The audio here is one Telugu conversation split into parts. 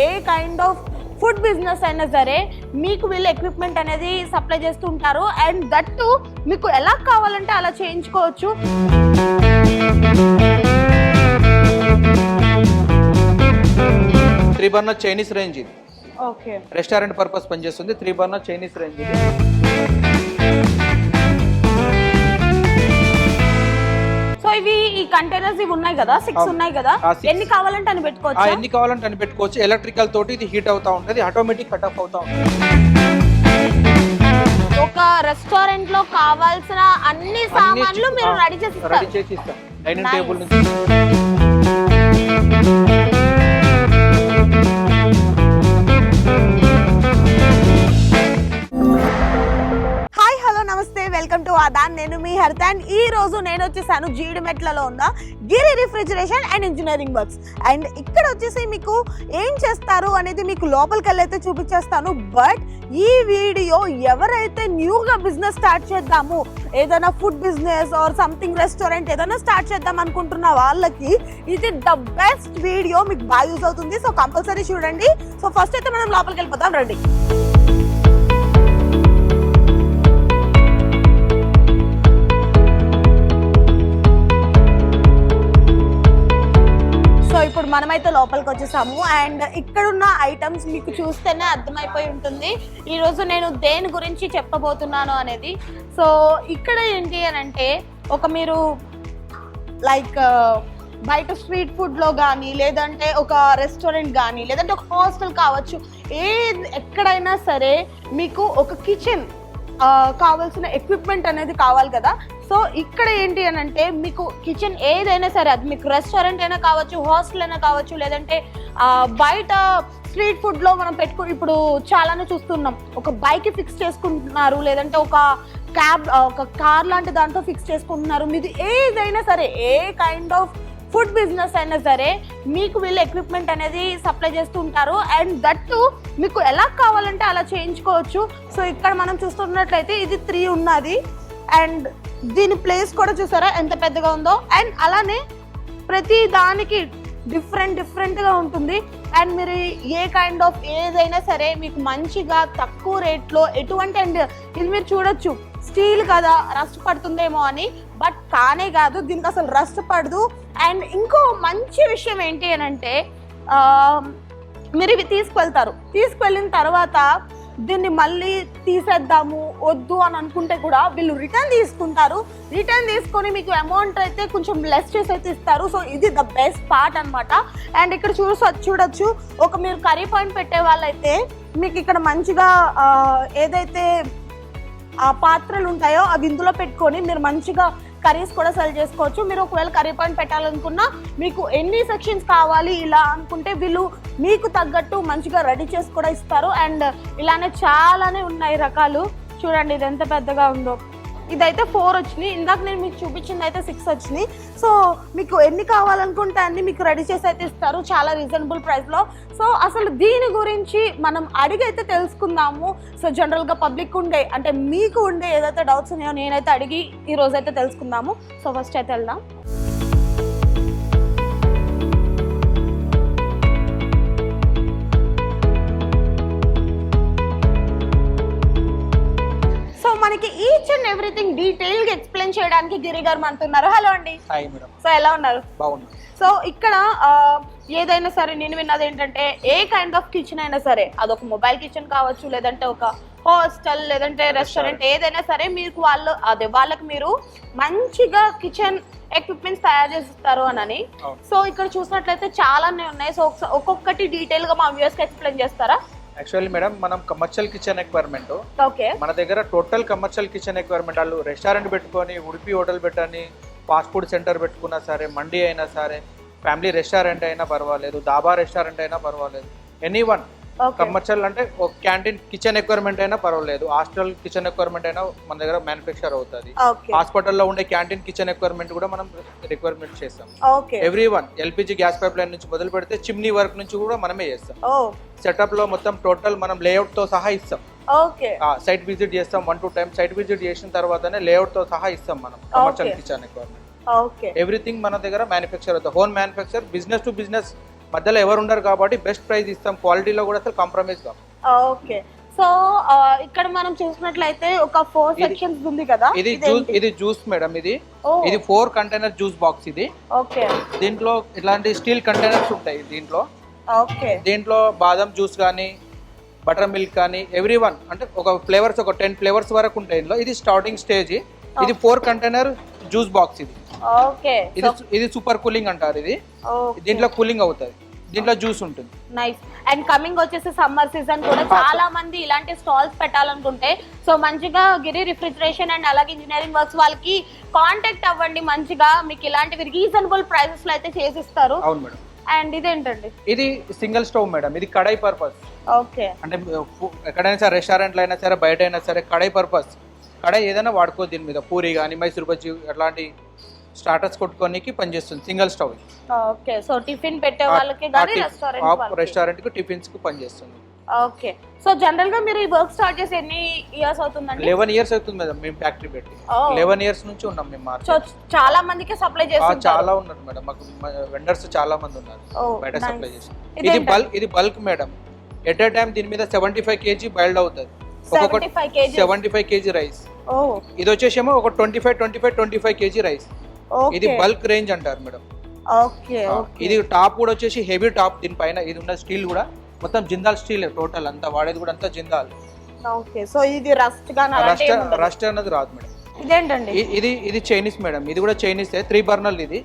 A kind of food business అయినా సరే మీకు వీళ్ళు ఎక్విప్మెంట్ అనేది సప్లై చేస్తుంటారు అండ్ దట్టు మీకు ఎలా కావాలంటే అలా చేయించుకోవచ్చు. త్రీ బర్నర్ చైనీస్ రేంజ్ ఇది. ఓకే రెస్టారెంట్ పర్పస్ పనిచేస్తుంది. త్రీ బర్నర్ చైనీస్ రేంజ్ ఇది. ఇవి ఈ కంటైనర్స్ ఇవి ఉన్నాయి కదా సిక్స్. ఉన్నాయి కదా. ఎన్ని కావాలంటే అని పెట్టుకోవచ్చు ఎన్ని కావాలంటే అని పెట్టుకోవచ్చు ఎలక్ట్రికల్ తోటి ఇది హీట్ అవుతా ఉంటుంది ఆటోమేటిక్ కట్ ఆఫ్ అవుతా ఉంటుంది ఒక రెస్టారెంట్లో కావాల్సిన అన్ని సామాన్లు మీరు రెడీ చేసి. రెడీ చేసి ఇస్తాం డైనింగ్. టేబుల్ నుంచి వెల్కమ్ టు ఆదాన్ నేను మీ హరిత అండ్ ఈ రోజు నేను వచ్చేసాను జీడిమెట్లలో ఉన్న Giri refrigeration and engineering works. And ఇక్కడ వచ్చేసి మీకు ఏం చేస్తారు అనేది మీకు లోపలికి వెళ్ళైతే చూపించేస్తాను. బట్ ఈ వీడియో ఎవరైతే న్యూగా బిజినెస్ స్టార్ట్ చేద్దాము ఏదైనా food business or something restaurant ఏదైనా స్టార్ట్ చేద్దాం అనుకుంటున్న వాళ్ళకి ఇది ద బెస్ట్ వీడియో మీకు బాగా యూజ్ అవుతుంది. సో కంపల్సరీ చూడండి. సో ఫస్ట్ అయితే మనం లోపలికి వెళ్ళిపోతాం రండి. మనమైతే లోపలికి వచ్చేసాము. అండ్ ఇక్కడున్న ఐటమ్స్ మీకు చూస్తేనే అర్థమైపోయి ఉంటుంది. ఈరోజు నేను దేని గురించి చెప్పబోతున్నాను అనేది. సో ఇక్కడ ఏంటి అని అంటే ఒక మీరు లైక్ బయట స్ట్రీట్ ఫుడ్లో కానీ లేదంటే ఒక రెస్టారెంట్ కానీ లేదంటే ఒక హాస్టల్ కావచ్చు ఏ ఎక్కడైనా సరే మీకు ఒక కిచెన్ కావాల్సిన ఎక్విప్మెంట్ అనేది కావాలి కదా. సో ఇక్కడ ఏంటి అని అంటే మీకు కిచెన్ ఏదైనా సరే అది మీకు రెస్టారెంట్ అయినా కావచ్చు హాస్టల్ అయినా కావచ్చు లేదంటే బయట స్ట్రీట్ ఫుడ్లో మనం పెట్టుకు ఇప్పుడు చాలానే చూస్తున్నాం. ఒక బైక్ ఫిక్స్ చేసుకుంటున్నారు లేదంటే ఒక క్యాబ్ ఒక కార్ లాంటి దాంతో ఫిక్స్ చేసుకుంటున్నారు. మీది ఏదైనా సరే a kind of food business అయినా సరే మీకు వీళ్ళు ఎక్విప్మెంట్ అనేది సప్లై చేస్తూ ఉంటారు. అండ్ దట్టు మీకు ఎలా కావాలంటే అలా చేయించుకోవచ్చు. సో ఇక్కడ మనం చూస్తున్నట్లయితే ఇది త్రీ ఉన్నది. అండ్ దీని ప్లేస్ కూడా చూసారా? ఎంత పెద్దగా ఉందో. అండ్ అలానే ప్రతి దానికి డిఫరెంట్ డిఫరెంట్గా ఉంటుంది. అండ్ మీరు ఏ కైండ్ ఆఫ్ ఏదైనా సరే మీకు మంచిగా తక్కువ రేట్లో ఎటువంటి అండ్ ఇది మీరు చూడొచ్చు. స్టీల్ కదా రస్ట్ పడుతుందేమో అని. బట్ కానే కాదు దీనికి అసలు రస్ట్ పడదు. అండ్ ఇంకో మంచి విషయం ఏంటి అని అంటే మీరు ఇవి తీసుకువెళ్తారు తీసుకువెళ్ళిన తర్వాత దీన్ని మళ్ళీ తీసేద్దాము వద్దు అని అనుకుంటే కూడా వీళ్ళు రిటర్న్ తీసుకుంటారు. రిటర్న్ తీసుకొని మీకు అమౌంట్ అయితే కొంచెం లెస్ చేసి అయితే ఇస్తారు. సో ఇది ద బెస్ట్ పార్ట్ అనమాట అండ్ ఇక్కడ చూడ చూడొచ్చు. ఒక మీరు కర్రీ పాయింట్ పెట్టే వాళ్ళైతే మీకు ఇక్కడ మంచిగా ఏదైతే ఆ పాత్రలు ఉంటాయో అవి ఇందులో పెట్టుకొని మీరు మంచిగా కర్రీస్ కూడా సెల్ చేసుకోవచ్చు. మీరు ఒకవేళ కర్రీ పాయింట్ పెట్టాలనుకున్నా మీకు ఎన్ని సెక్షన్స్ కావాలి ఇలా అనుకుంటే వీళ్ళు మీకు తగ్గట్టు మంచిగా రెడీ చేసి కూడా ఇస్తారు. అండ్ ఇలానే చాలానే ఉన్నాయి రకాలు. చూడండి ఇది ఎంత పెద్దగా ఉందో. ఇదైతే ఫోర్ వచ్చినాయి. ఇందాక నేను మీకు చూపించింది అయితే సిక్స్ వచ్చినాయి. సో మీకు ఎన్ని కావాలనుకుంటే అన్ని మీకు రెడీ చేసి అయితే ఇస్తారు. చాలా రీజనబుల్ ప్రైస్లో సో అసలు దీని గురించి మనం అడిగి అయితే తెలుసుకుందాము. సో జనరల్గా పబ్లిక్ ఉండే అంటే మీకు ఉండే ఏదైతే డౌట్స్ ఉన్నాయో నేనైతే అడిగి ఈరోజు అయితే తెలుసుకుందాము. సో ఫస్ట్ అయితే వెళ్దాం. డీటెయిల్గా ఎక్స్ప్లెయిన్ చేయడానికి గిరి గారు మనతున్నారు హలో అండి. హాయ్ మేడం సో ఎలా ఉన్నారు? సో ఇక్కడ ఏదైనా సరే నేను విన్నది ఏంటంటే ఏ కైండ్ ఆఫ్ కిచెన్ అయినా సరే అదొక మొబైల్ కిచెన్ కావచ్చు లేదంటే ఒక హాస్టల్ లేదంటే రెస్టారెంట్ ఏదైనా సరే మీకు వాళ్ళు అదే వాళ్ళకి మీరు మంచిగా కిచెన్ ఎక్విప్మెంట్స్ తయారు చేసిస్తారు అని. సో ఇక్కడ చూసినట్లయితే చాలానే ఉన్నాయి. సో ఒక్కొక్కటి డీటెయిల్గా మా వ్యూస్కి ఎక్స్ప్లెయిన్ చేస్తారా? యాక్చువల్లీ మేడం మనం కమర్షియల్ కిచెన్ ఎక్వైర్మెంట్ ఓకే మన దగ్గర టోటల్ కమర్షియల్ కిచెన్ ఎక్వైర్మెంట్ వాళ్ళు రెస్టారెంట్ పెట్టుకొని ఉడిపి హోటల్ పెట్టని ఫాస్ట్ ఫుడ్ సెంటర్ పెట్టుకున్నా సరే మండి అయినా సరే ఫ్యామిలీ రెస్టారెంట్ అయినా పర్వాలేదు దాబా రెస్టారెంట్ అయినా పర్వాలేదు. ఎనీ వన్ కమర్షియల్ అంటే ఒక క్యాంటీన్ కిచెన్ ఎక్వైర్మెంట్ అయినా పర్వాలేదు హాస్టల్ కిచెన్ ఎక్వైర్మెంట్ అయినా మన దగ్గర మ్యానుఫ్యాక్చర్ అవుతుంది. హాస్పిటల్లో ఉండే క్యాంటీన్ కిచెన్ ఎక్వైర్మెంట్ కూడా మనం రిక్వైర్మెంట్ చేస్తాం. Every one LPG gas pipe line నుంచి మొదలు పెడితే చిమ్నీ వర్క్ నుంచి కూడా మనమే చేస్తాం. సెటప్లో మొత్తం టోటల్ మనం లేఅవుట్తో సహా ఇస్తాం. ఓకే. సైట్ విజిట్ చేస్తాం one two time site visit చేసిన తర్వాతనే లేఅవుట్తో సహా ఇస్తాం మనం కమర్షియల్. కిచెన్ రిక్వైర్మెంట్ ఎవ్రీథింగ్ మన దగ్గర మ్యానుఫ్యాక్చర్ అవుతుంది home manufacture business to business మధ్యలో ఎవరు ఉండరు కాబట్టి బెస్ట్ ప్రైస్ ఇస్తాం. క్వాలిటీలో కూడా అసలు కాంప్రమైజ్ కాదు ఓకే. సో ఇక్కడ మనం చూసినట్లయితే ఒక ఫోర్ సెక్షన్స్ ఉంది కదా? ఇది? జ్యూస్ ఇది జ్యూస్ మేడం ఇది. ఇది ఫోర్ కంటైనర్ జ్యూస్ బాక్స్ ఇది. ఓకే. దీంట్లో ఇట్లాంటి స్టీల్ కంటైనర్స్ ఉంటాయి దీంట్లో. దీంట్లో బాదం జ్యూస్ కానీ బటర్ మిల్క్ కానీ ఎవ్రీ వన్ అంటే ఒక ఫ్లేవర్స్ ఒక టెన్ ఫ్లేవర్స్ వరకు ఉంటాయి ఇందులో. ఇది స్టార్టింగ్ స్టేజ్ ఇది ఫోర్ కంటైనర్ జ్యూస్ బాక్స్ ఇది. ఓకే ఇది ఇది సూపర్ కూలింగ్ అంటారు ఇది. దీంట్లో కూలింగ్ అవుతుంది. దీంట్లో జ్యూస్ ఉంటుంది. నైస్ అండ్ కమింగ్ వచ్చేసి సమ్మర్ సీజన్ కూడా చాలా మంది ఇలాంటి స్టాల్స్ పెట్టాలనుకుంటే సో మంచిగా గిరి రిఫ్రిజరేషన్ అండ్ అలాగే ఇంజనీరింగ్ వర్క్స్ వాళ్ళకి కాంటాక్ట్ అవ్వండి మంచిగా. మీకు ఇలాంటివి రీజనబుల్ ప్రైసెస్లో అయితే చేసిస్తారు అవును మేడం. అండ్ ఇదేంటండి? ఇది సింగిల్ స్టవ్ మేడం ఇది కడాయి పర్పస్. ఓకే. అంటే ఎక్కడైనా సరే రెస్టారెంట్లో అయినా సరే బయట అయినా సరే కడాయి పర్పస్. కడాయి ఏదైనా వాడుకో దీని మీద పూరి కానీ మైసూర్ బజ్జీ అట్లాంటి స్టార్టర్స్ కొట్టుకోనికి పనిచేస్తుంది single stove. Okay so tiffin పెట్టే వాళ్ళకి రెస్టారెంట్కి టిఫిన్స్కి పనిచేస్తుంది. ఓకే. సో జనరల్గా మీరు ఈ వర్క్ స్టార్ట్ చేసి ఎన్ని ఇయర్స్ అవుతుందండి? లెవెన్ ఇయర్స్ అవుతుంది మేడం మేము ఫ్యాక్టరీ పెట్టి. లెవెన్ ఇయర్స్ నుంచి ఉన్నాం మేము సో మార్కెట్ చాలా మందికి సప్లై చేస్తుంటారు. చాలా ఉన్నారు మేడం. మాకు వెండర్స్ చాలా మంది ఉన్నారు. బయట. సప్లై చేసి. ఇది? బల్క్ ఇది bulk madam. At a time దీని మీద సెవెంటీ ఫైవ్ కేజీ బైల్డ్ అవుతుంది. ఒక్కొక్క 75 kg. Seventy five KG rice. Oh. ఇది వచ్చేసేమో ఒక twenty five twenty five twenty five KG rice. ఇది బల్క్ రేంజ్ అంటారు మేడం. ఓకే. ఇది టాప్ కూడా వచ్చేసి హెవీ టాప్ దీనిపైన. ఇది ఉన్న స్టీల్ కూడా. మొత్తం జిందాల్ స్టీల్ టోటల్ అంతా వాడేది కూడా అంతా జిందాల్. ఓకే సో ఇది రస్ట్ రస్ట్. రస్ట్ అన్నది రాదు మేడం. ఇదేంటండి? ఇది ఇది చైనీస్ మేడం. ఇది కూడా చైనీస్ త్రీ బర్నర్ ఇది.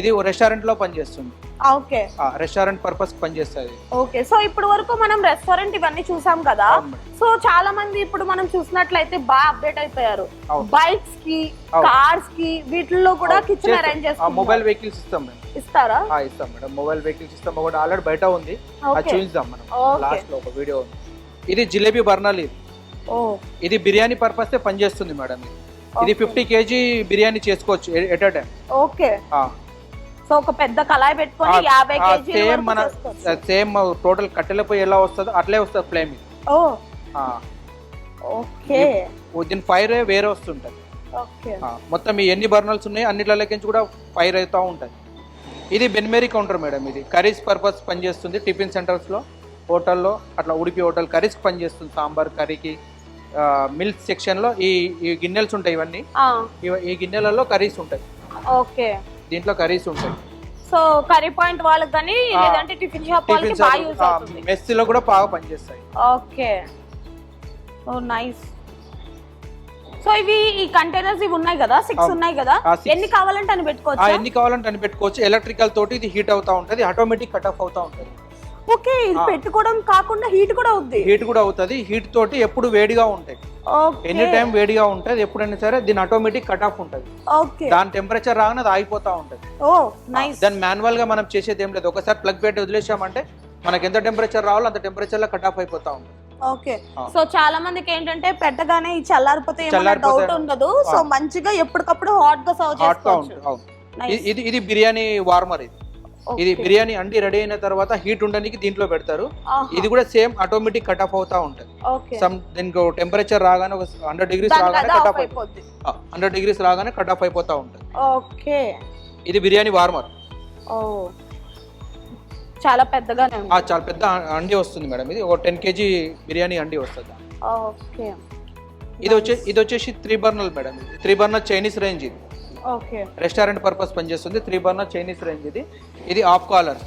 ఇది రెస్టారెంట్లో పనిచేస్తుంది. ఓకే. రెస్టారెంట్ పర్పస్ పనిచేస్తుంది. ఓకే. సో ఇప్పుడు వరకు మనం రెస్టారెంట్ ఇవన్నీ చూసాం కదా. సో చాలా మంది ఇప్పుడు మనం చూసినట్లయితే బాగా అప్డేట్ అయిపోయారు. బైక్స్కి. కార్స్కి వీటిల్లో కూడా కిచెన్ అరేంజ్ చేస్తారు మొబైల్ వెహికల్స్ ఇస్తాం మేము. ఇస్తారా? ఇస్తాం మేడం. మొబైల్ వెహికల్స్ ఇస్తాం. ఒకటి ఆల్రెడీ బయట ఉంది. అది చూపిస్తాం మనం. లాస్ట్లో ఒక వీడియో ఉంది. ఇది జిలేబీ బర్నర్ ఇది ఇది బిర్యానీ పర్పస్ పనిచేస్తుంది మేడం. ఇది. ఫిఫ్టీ కేజీ బిర్యానీ చేసుకోవచ్చు at a time okay. So ఒక పెద్ద కళాయి పెట్టుకొని యాభై కేజీ సేమ్ మన సేమ్ టోటల్ కట్టెల పొయ్యి ఎలా వస్తుందో అట్లే వస్తుంది ఫ్లేమ్. ఓ. ఓకే. దీని ఫైర్ వేరే వస్తుంటది. మొత్తం ఈ ఎన్ని బర్నల్స్ ఉన్నాయి అన్నిట్లకి కూడా ఫైర్ అవుతూ ఉంటుంది. ఇది బెన్మేరీ కౌంటర్ మేడం ఇది. కర్రీస్ పర్పస్ పనిచేస్తుంది టిఫిన్ సెంటర్స్లో హోటల్లో అట్లా ఉడిపి హోటల్ కర్రీస్కి పనిచేస్తుంది సాంబార్ కర్రీకి. మిల్క్ సెక్షన్లో ఈ ఈ గిన్నెల్స్ ఉంటాయి ఇవన్నీ. ఇవ- ఈ గిన్నెలలో కర్రీస్ ఉంటాయి. ఓకే. దీంట్లో కర్రీస్ ఉంటాయి. సో కర్రీ పాయింట్ వాళ్ళకి కానీ లేదంటే టిఫిన్ షాప్ వాళ్ళకి బాగా యూస్ అవుతుంది. మెస్సీలో కూడా బాగా పనిచేస్తాయి. ఓకే. ఓ నైస్. సో ఇవి ఈ కంటైనర్స్ ఇవి ఉన్నాయి కదా? సిక్స్. ఉన్నాయి కదా. ఎన్ని కావాలంటే అని పెట్టుకోవచ్చు? ఎన్ని కావాలంటే అని పెట్టుకోవచ్చు. ఎలక్ట్రికల్ తోటి ఇది హీట్ అవుతా ఉంటుంది ఆటోమేటిక్ కట్ ఆఫ్ అవుతా ఉంటుంది. ఓకే ఇది. పెట్టుకోవడం కాకుండా హీట్ కూడా అవుద్ది. హీట్ కూడా అవుతుంది. హీట్ తోటి ఎప్పుడు వేడిగా ఉంటాయి. ఎనీ టైం వేడిగా ఉంటుంది. ఎప్పుడైనా సరే దీని ఆటోమేటిక్ కట్ ఆఫ్ ఉంటుంది. ఓకే. దాని టెంపరేచర్ రాగానే అది ఆగిపోతా ఉంటుంది. Oh nice. దాన్ని మాన్యువల్గా మనం చేసేది ఏం లేదు. ఒకసారి ప్లగ్ పెట్టి వదిలేసామంటే మనకి ఎంత టెంపరేచర్ రావాలో అంత టెంపరేచర్లో కట్ ఆఫ్ అయిపోతా ఉంటుంది. ఓకే. సో చాలా మందికి ఏంటంటే పెట్టగానే ఈ చల్లారిపోతే డౌట్ ఉండదు. సో. మంచిగా ఎప్పటికప్పుడు హాట్గా సర్వ్ చేసుకోవచ్చు. ఇది ఇది బిర్యానీ వార్మర్ ఇది. ఇది. బిర్యానీ అండి రెడీ అయిన తర్వాత హీట్ ఉండడానికి దీంట్లో పెడతారు. ఇది కూడా సేమ్ ఆటోమేటిక్ కట్ ఆఫ్ అవుతా ఉంటుంది. సమ్ దీనికి టెంపరేచర్ రాగానే ఒక హండ్రెడ్ డిగ్రీస్ రాగానే కట్ ఆఫ్ అయిపోద్ది. హండ్రెడ్ డిగ్రీస్ రాగానే కట్ ఆఫ్ అయిపోతా ఉంటుంది. ఓకే. ఇది బిర్యానీ వార్మర్. ఓ. చాలా ఆ, చాలా పెద్ద అండి వస్తుంది మేడం. ఇది ఒక టెన్ కేజీ బిర్యానీ అండి వస్తుంది. ఓకే. ఇది వచ్చే ఇది వచ్చేసి త్రీ బర్నల్ మేడం. ఇది త్రీ బర్నర్ చైనీస్ రేంజ్ ఇది. రెస్టారెంట్ పర్పస్ పనిచేస్తుంది. త్రీ బర్నర్ చైనీస్ రేంజ్ ఇది. ఇది ఆఫ్ కాలర్.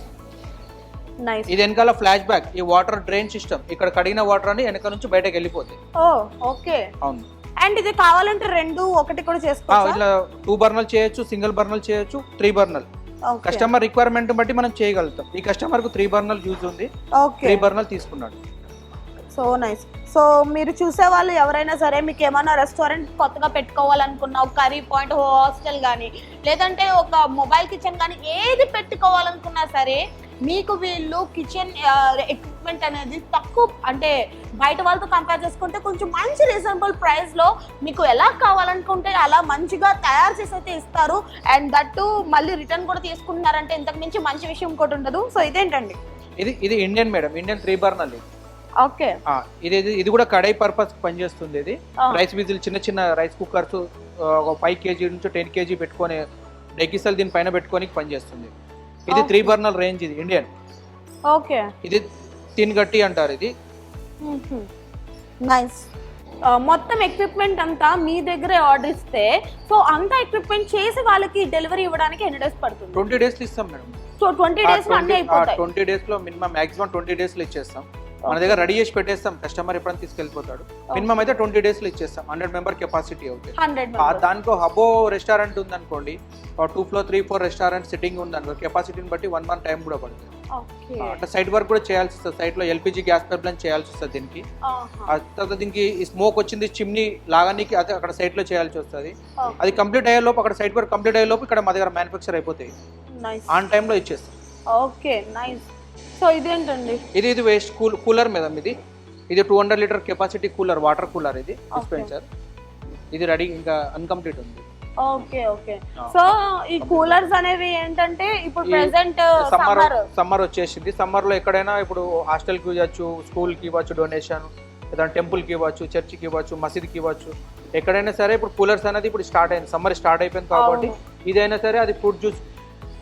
ఇది వెనకాల ఫ్లాష్ బ్యాక్. ఈ వాటర్ డ్రైన్ సిస్టమ్. ఇక్కడ కడిగిన వాటర్ అని వెనక నుంచి బయటకు వెళ్ళిపోతాయి ఓ ఓకే. అవును. అండ్ ఇది కావాలంటే రెండు ఒకటి కూడా చేసుకోవచ్చా? ఇట్లా టూ బర్నల్ చేయొచ్చు సింగిల్ బర్నల్ చేయొచ్చు త్రీ బర్నల్. కస్టమర్ రిక్వైర్మెంట్ బట్టి మనం చేయగలుగుతాం. ఈ కస్టమర్కు త్రీ బర్నల్ యూజ్ ఉంది. త్రీ బర్నల్ తీసుకున్నాడు. So nice. సో మీరు చూసే వాళ్ళు ఎవరైనా సరే మీకు ఏమైనా రెస్టారెంట్ కొత్తగా పెట్టుకోవాలనుకున్న ఒక కర్రీ పాయింట్ హాస్టల్ కానీ లేదంటే ఒక మొబైల్ కిచెన్ కానీ ఏది పెట్టుకోవాలనుకున్నా సరే మీకు వీళ్ళు కిచెన్ ఎక్విప్మెంట్ అనేది తక్కువ అంటే బయట వాళ్ళతో కంపేర్ చేసుకుంటే కొంచెం మంచి రీజనబుల్ ప్రైస్లో మీకు ఎలా కావాలనుకుంటే అలా మంచిగా తయారు చేసి అయితే ఇస్తారు. అండ్ దట్టు మళ్ళీ రిటర్న్ కూడా తీసుకుంటున్నారంటే ఇంతకు మించి మంచి విషయం ఇంకోటి ఉండదు. సో ఇదేంటండి? ఇది ఇది Indian madam Indian three burner ఇది ఓకే. ఇది ఇది- కూడా కడాయి పర్పస్ పనిచేస్తుంది ఇది. రైస్ విజిల్ చిన్న చిన్న రైస్ కుక్కర్స్ ఒక ఫైవ్ కేజీ నుంచి టెన్ కేజీ పెట్టుకొని డెగ్గిసలు దీని పైన పెట్టుకొని పనిచేస్తుంది. ఇది త్రీ బర్నర్ రేంజ్ ఇది ఇండియన్. ఓకే. ఇది తిన్ గట్టి అంటారు ఇది. నైస్ మొత్తం ఎక్విప్మెంట్ అంతా మీ దగ్గరే ఆర్డర్ ఇస్తే సో అంత ఎక్విప్మెంట్ చేసి వాళ్ళకి డెలివరీ ఇవ్వడానికి ఎన్ని డేస్ పడుతుంది? ట్వంటీ డేస్ ఇస్తాం మేడం. సో ట్వంటీ డేస్లో అన్ని అయిపోతాయి. ట్వంటీ డేస్లో మినిమం మాక్సిమం ట్వంటీ డేస్లో ఇచ్చేస్తాం. మన దగ్గర రెడీ చేసి పెట్టేస్తాం. కస్టమర్ ఎప్పుడైనా తీసుకెళ్ళిపోతాడు. మినిమం అయితే ట్వంటీ డేస్లో ఇచ్చేస్తాం. హండ్రెడ్ మెంబర్ కెపాసిటీ అవుతుంది దానికో హబో రెస్టారెంట్ ఉందనుకోండి two floor three four restaurant sitting ఉందనుకో కెపాసిటీని బట్టి వన్ మంత్ టైం కూడా పడుతుంది. అంటే సైట్ వర్క్ కూడా చేయాల్సి వస్తుంది. సైట్లో ఎల్పిజి గ్యాస్ పైప్ చేయాల్సి వస్తుంది దీనికి. ఆ తర్వాత దీనికి స్మోక్ వచ్చింది చిమ్నీ లాగానికి అది అక్కడ సైట్లో చేయాల్సి వస్తుంది. అది కంప్లీట్ అయ్యే లోపు అక్కడ సైట్ వర్క్ కంప్లీట్ అయ్యే లోపు ఇక్కడ మా దగ్గర మ్యానుఫ్యాక్చర్ అయిపోతాయి. ఆన్ టైంలో ఇచ్చేస్తాం. Okay nice. సో ఇదేంటండి? ఇది ఇది వేస్ట్ కూల్ కూలర్ మేడం ఇది ఇది two hundred litre capacity cooler water cooler ఇది డిస్పెన్సర్ ఇది రెడీ ఇంకా అన్కంప్లీట్ ఉంది. Okay okay. సో ఈ కూలర్స్ అనేవి ఏంటంటే ఇప్పుడు ప్రెసెంట్ సమ్మర్ సమ్మర్ వచ్చేసింది. సమ్మర్లో ఎక్కడైనా ఇప్పుడు హాస్టల్కి ఇవ్వచ్చు స్కూల్కి ఇవ్వచ్చు డొనేషన్ ఏదైనా టెంపుల్కి ఇవ్వచ్చు చర్చికి ఇవ్వచ్చు మసీద్కి ఇవ్వచ్చు. ఎక్కడైనా సరే ఇప్పుడు కూలర్స్ అనేది ఇప్పుడు స్టార్ట్ అయింది. సమ్మర్ స్టార్ట్ అయిపోయింది కాబట్టి ఇదైనా సరే అది ఫ్రూట్ జ్యూస్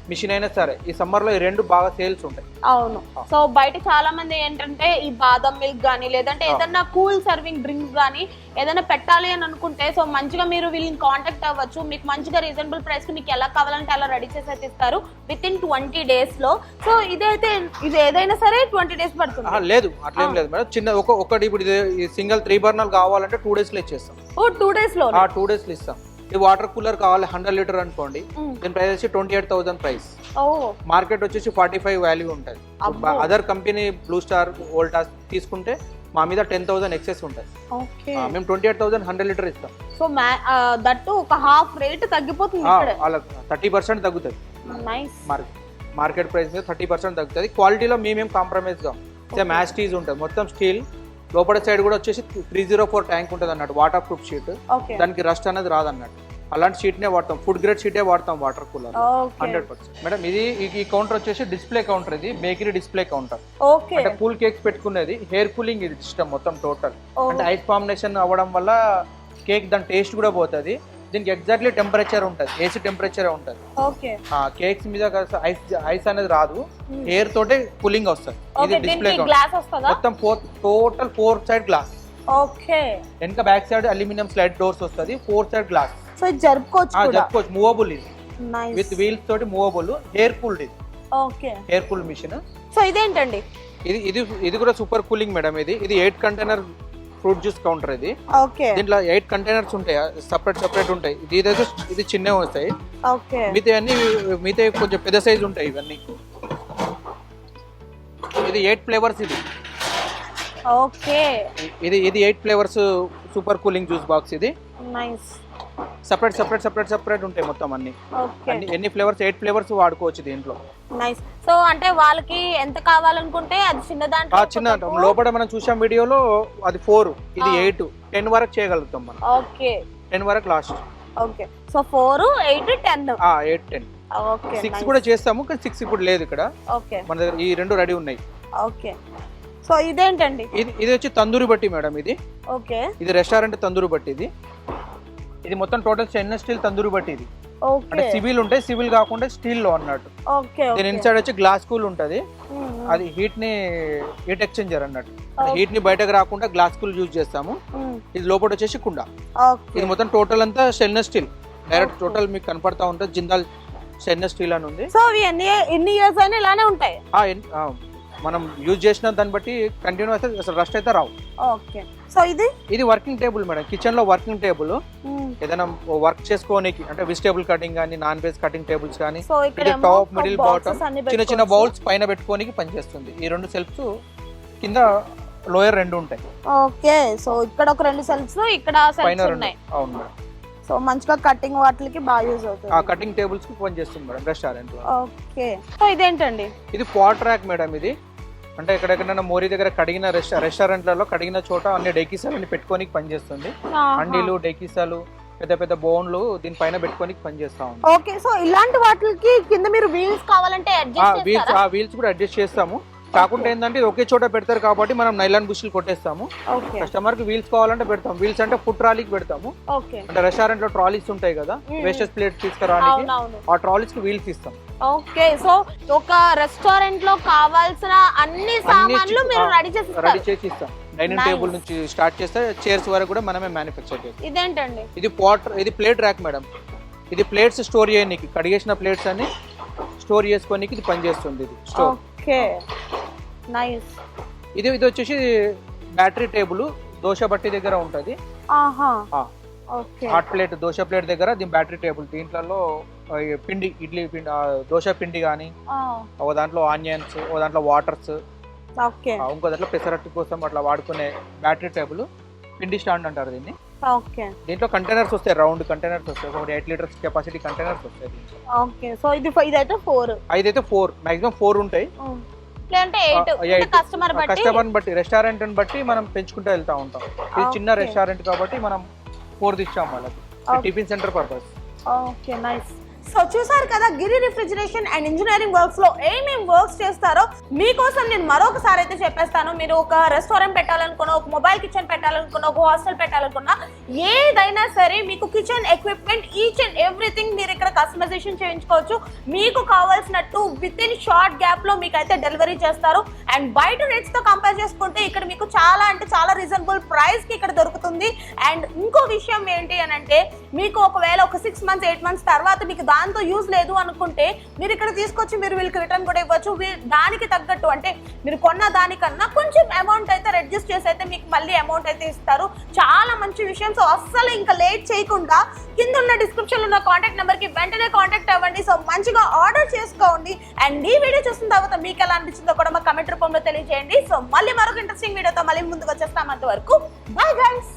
మిషన్ అయినా సరే ఈ సమ్మర్లో ఈ రెండు బాగా సేల్స్ ఉంటాయి. అవును. సో బయట చాలా మంది ఏంటంటే ఈ బాదం మిల్క్ కానీ లేదంటే ఏదైనా కూల్ సర్వింగ్ డ్రింక్స్ కానీ ఏదైనా పెట్టాలి అని అనుకుంటే సో మంచిగా మీరు వీళ్ళని కాంటాక్ట్ అవ్వచ్చు. మీకు మంచిగా రీజనబుల్ ప్రైస్కి మీకు ఎలా కావాలంటే అలా రెడీ చేసి అయితే ఇస్తారు విత్ ఇన్ ట్వంటీ డేస్లో. సో ఇదైతే ఇది ఏదైనా సరే ట్వంటీ డేస్ పడుతుంది. లేదు అట్లేం లేదు మేడం. చిన్న ఒక ఒకటి ఇప్పుడు ఇది సింగిల్ త్రీ బర్నల్ కావాలంటే టూ డేస్లో ఇచ్చేస్తాం. ఓ టూ డేస్లో టూ డేస్లో ఇస్తాం. ఈ వాటర్ కూలర్ కావాలి హండ్రెడ్ లీటర్ అనుకోండి దీని ప్రైస్ వచ్చి twenty eight thousand price market వచ్చేసి ఫార్టీ ఫైవ్ వాల్యూ ఉంటుంది. Other company Blue Star Voltas తీసుకుంటే మా మీద టెన్ థౌసండ్ ఎక్సెస్ ఉంటుంది. మేము twenty eight thousand hundred litre ఇస్తాం. సో దట్టు ఒక హాఫ్ రేట్ తగ్గిపోతుంది వాళ్ళకి థర్టీ పర్సెంట్ తగ్గుతుంది. మార్కెట్ మార్కెట్ ప్రైస్ మీద థర్టీ పర్సెంట్ తగ్గుతుంది. క్వాలిటీలో మేమేం కాంప్రమైజ్ కాం. సేమ్ యాస్టీజ్ ఉంటుంది. మొత్తం స్టీల్ లోపల సైడ్ కూడా వచ్చేసి త్రీ జీరో ఫోర్ ట్యాంక్ ఉంటుంది అన్నట్టు వాటర్ ప్రూఫ్ షీట్ దానికి రస్ట్ అనేది రాదన్నట్టు. అలాంటి షీట్నే వాడతాం ఫుడ్ గ్రేడ్ షీటే వాడతాం water cooler hundred percent madam ఇది ఈ- కౌంటర్ వచ్చేసి డిస్ప్లే కౌంటర్ ఇది బేకరీ డిస్ప్లే కౌంటర్ అంటే కూల్ కేక్స్ పెట్టుకునేది హెయిర్ కూలింగ్ ఇది సిస్టమ్ మొత్తం టోటల్. అంటే ఐస్ ఫార్మినేషన్ అవ్వడం వల్ల కేక్ దాని టేస్ట్ కూడా పోతుంది. దీనికి ఎగ్జాక్ట్లీ టెంపరేచర్ ఉంటుంది. ఏసీ టెంపరేచర్ ఉంటుంది. కేక్స్ మీద ఐస్ ఐస్ అనేది రాదు. ఎయిర్ తోటే కూలింగ్ వస్తుంది. ఇది డిస్ప్లే మొత్తం four total four side glass okay. వెనక back side aluminium slide doors వస్తుంది. ఫోర్ సైడ్ గ్లాస్ సో జరుపుకోవచ్చు జరుపుకోవచ్చు. మూవబుల్ ఇది. విత్ వీల్స్ తోటి మూవబుల్ హెయిర్ కూల్డ్ ఇది. Okay. Air cool machine so ఇదేంటండి? ఇది ఇది ఇది కూడా సూపర్ కూలింగ్ మేడం ఇది. ఇది eight container fruit juice counter ఇది. ఓకే. దీంట్లో ఎయిట్ కంటైనర్స్ ఉంటాయి? సపరేట్ సపరేట్ ఉంటాయి. ఇది ఇదైతే ఇది చిన్నవి వస్తాయి. ఓకే. మిగతా అన్ని మిగతా కొంచెం పెద్ద సైజ్ ఉంటాయి ఇవన్నీ. ఇది ఎయిట్ ఫ్లేవర్స్ ఇది. ఓకే. ఇది ఇది eight flavours super cooling juice box ఇది. Nice. Separate separate separate separate ఉంటాయి మొత్తం అన్ని. ఎన్ని ఫ్లేవర్స్ ఎయిట్ ఫ్లేవర్స్ వాడుకోవచ్చు దీంట్లో. నైస్ సో అంటే వాళ్ళకి ఎంత కావాలనుకుంటే అది చిన్న దాంట్లో చిన్న లోపల మనం చూసాం వీడియోలో అది ఫోర్ ఇది. ఎయిట్ టెన్ వరకు చేయగలుగుతాం మనం. ఓకే టెన్ వరకు last okay so four eight ten eight ten okay six కూడా చేస్తాము కానీ సిక్స్ ఇప్పుడు లేదు ఇక్కడ. ఓకే మన దగ్గర ఈ రెండు రెడీ ఉన్నాయి. ఓకే సో ఇదేంటండి? ఇది ఇది వచ్చి తందూరి బట్టి మేడం ఇది. ఓకే ఇది రెస్టారెంట్ తందూరి బట్టి ఇది. ఇది మొత్తం టోటల్ స్టెయిన్లెస్ స్టీల్ తందూరి బట్టి ఇది. అంటే సివిల్ ఉంటాయి సివిల్ కాకుండా స్టీల్లో అన్నట్టు దీని ఇన్సైడ్ వచ్చి గ్లాస్ కూల్ ఉంటది. అది హీట్ని హీట్ ఎక్స్చేంజర్ అన్నట్టు. హీట్ని బయటకు రాకుండా గ్లాస్ కూల్ యూజ్ చేస్తాము. ఇది లోపల వచ్చేసి కుండ. ఇది మొత్తం టోటల్ అంతా స్టెయిన్లెస్ స్టీల్ డైరెక్ట్. టోటల్ మీకు కనపడతా ఉంటుంది. జిందాల్ స్టెయిన్లెస్ స్టీల్ అని ఉంది. సో ఎన్ని ఎన్ని ఇయర్స్ అయినా ఇలానే ఉంటాయి? మనం యూజ్ చేసిన దాన్ని బట్టి కంటిన్యూ అయితే అసలు రస్ట్ అయితే రావు. ఓకే. సో ఇది? ఇది వర్కింగ్ టేబుల్ మేడం. కిచెన్లో వర్కింగ్ టేబుల్. ఏదైనా వర్క్ చేసుకోనికి అంటే వెజిటేబుల్ కటింగ్ కానీ నాన్ వెజ్ కటింగ్ టేబుల్స్ కానీ ఇది టాప్ మిడిల్ బాటమ్ చిన్న చిన్న బౌల్స్ పైన పెట్టుకోనికి పనిచేస్తుంది. ఈ రెండు సెల్ఫ్స్ కింద లోయర్ రెండు ఉంటాయి. ఓకే సో ఇక్కడ ఒక రెండు సెల్ఫ్స్ ఇక్కడ పైన సెల్ఫ్స్ ఉన్నాయి. అవును మేడం. సో మంచిగా కటింగ్ వాటికి బాగా యూజ్ ఆ అవుతుంది కటింగ్ టేబుల్స్కి పనిచేస్తుంది మేడం రెస్టారెంట్ ఓకే. సో ఇదేంటండి? ఇది పాట్ ర్యాక్ మేడం ఇది. అంటే ఎక్కడెక్కడైనా మోరీ దగ్గర కడిగిన రెస్టా రెస్టారెంట్లలో కడిగిన చోట అన్ని డెకిసాలు అన్ని పెట్టుకోనికి పనిచేస్తుంది. అండీలు డెకిసాలు పెద్ద పెద్ద బోన్లు దీనిపైన పెట్టుకోనికి పనిచేస్తా ఉంది. ఓకే సో ఇలాంటి వాటికి కింద మీరు వీల్స్ కావాలంటే వీల్స్ ఆ వీల్స్ కూడా అడ్జస్ట్ చేస్తాము. కాకుండా ఏంటంటే ఒకే చోట పెడతారు కాబట్టి మనం నైలాన్ బుష్లు కొట్టేస్తాము. కస్టమర్కి వీల్స్ కావాలంటే పెడతాం. వీల్స్ అంటే ఫుడ్ ట్రాలీకి పెడతాము. అంటే రెస్టారెంట్లో ట్రాలీస్ ఉంటాయి కదా. వేస్టెస్ ప్లేట్ తీసుకురావడానికి ఆ ట్రాలీస్కి వీల్స్ ఇస్తాం. ఓకే సో ఒక రెస్టారెంట్లో కావాల్సిన అన్ని సామాన్లు మీరు రెడీ చేసి రెడీ చేసి ఇస్తాం. డైనింగ్. టేబుల్ నుంచి స్టార్ట్ చేస్తే చైర్స్ వరకు కూడా మనమే మ్యానుఫ్యాక్చర్ చేస్తాం. ఇదేంటండి? ఇది పాట్ ఇది ప్లేట్ ర్యాక్ మేడం. ఇది ప్లేట్స్ స్టోర్ చేయడానికి కడిగేసిన ప్లేట్స్ అన్ని స్టోర్ చేసుకోనికి ఇది పనిచేస్తుంది ఇది స్టోర్. ఓకే నైస్ ఇది ఇది వచ్చేసి బ్యాటరీ టేబుల్ దోశ బట్టి దగ్గర ఉంటుంది. ఆహా. హాట్ ప్లేట్ దోశ ప్లేట్ దగ్గర దీని బ్యాటరీ టేబుల్. దీంట్లో పిండి ఇడ్లీ పిండి దోశ పిండి కానీ ఒక దాంట్లో ఆనియన్స్ ఒక దాంట్లో వాటర్స్ ఇంకో దాంట్లో పెసరట్టు కోసం అట్లా వాడుకునే బ్యాటరీ టేబుల్ పిండి స్టాండ్ అంటారు దీన్ని. దీంట్లో కంటైనర్స్ వస్తాయి రౌండ్ కంటైనర్స్ వస్తాయి ఒక ఎయిట్ లీటర్స్ కెపాసిటీ కంటైనర్స్ వస్తాయి ఓకే. సో ఇది ఇదైతే ఫోర్. ఐదైతే ఫోర్ మాక్సిమం ఫోర్ ఉంటాయి. కస్టమర్ బట్టి. రెస్టారెంట్ బట్టి మనం పెంచుకుంటూ వెళ్తా ఉంటాం. ఇది చిన్న. రెస్టారెంట్ కాబట్టి మనం ఫోర్ ఇచ్చాం వాళ్ళకి Okay. Tiffin centre purpose okay nice so చూసారు కదా గిరి రిఫ్రిజిరేషన్ అండ్ ఇంజనీరింగ్ వర్క్స్లో ఏమేం వర్క్స్ చేస్తారో మీకోసం నేను మరొకసారి అయితే చెప్పేస్తాను. మీరు ఒక రెస్టారెంట్ పెట్టాలనుకున్నా ఒక మొబైల్ కిచెన్ పెట్టాలనుకున్నా ఒక హాస్టల్ పెట్టాలనుకున్నా ఏదైనా సరే మీకు kitchen equipment each and everything మీరు ఇక్కడ కస్టమైజేషన్ చేయించుకోవచ్చు. మీకు కావాల్సినట్టు విత్ ఇన్ షార్ట్ గ్యాప్లో మీకు అయితే డెలివరీ చేస్తారు అండ్ బయట రేట్స్తో కంపేర్ చేసుకుంటే ఇక్కడ మీకు చాలా అంటే చాలా రీజనబుల్ ప్రైస్కి ఇక్కడ దొరుకుతుంది. అండ్ ఇంకో విషయం ఏంటి అని అంటే మీకు ఒకవేళ ఒక సిక్స్ మంత్స్ ఎయిట్ మంత్స్ తర్వాత మీకు దాంతో యూజ్ లేదు అనుకుంటే మీరు ఇక్కడ తీసుకొచ్చి మీరు వీళ్ళకి రిటర్న్ కూడా ఇవ్వచ్చు. దానికి తగ్గట్టు అంటే మీరు కొన్న దానికన్నా కొంచెం అమౌంట్ అయితే రెడ్యూస్ చేసి అయితే మీకు మళ్ళీ అమౌంట్ అయితే ఇస్తారు. చాలా మంచి విషయం. సో అస్సలు ఇంకా లేట్ చేయకుండా కింద ఉన్న డిస్క్రిప్షన్ ఉన్న కాంటాక్ట్ నెంబర్కి వెంటనే కాంటాక్ట్ అవ్వండి. సో మంచిగా ఆర్డర్ చేసుకోండి. అండ్ ఈ వీడియో చూసిన తర్వాత మీకు ఎలా అనిపించిందో కూడా మా కమెంట్ రూపంలో తెలియజేయండి. సో మళ్ళీ మరొక ఇంట్రెస్టింగ్ వీడియోతో మళ్ళీ ముందుకు వచ్చేస్తాం అంతవరకు. Bye guys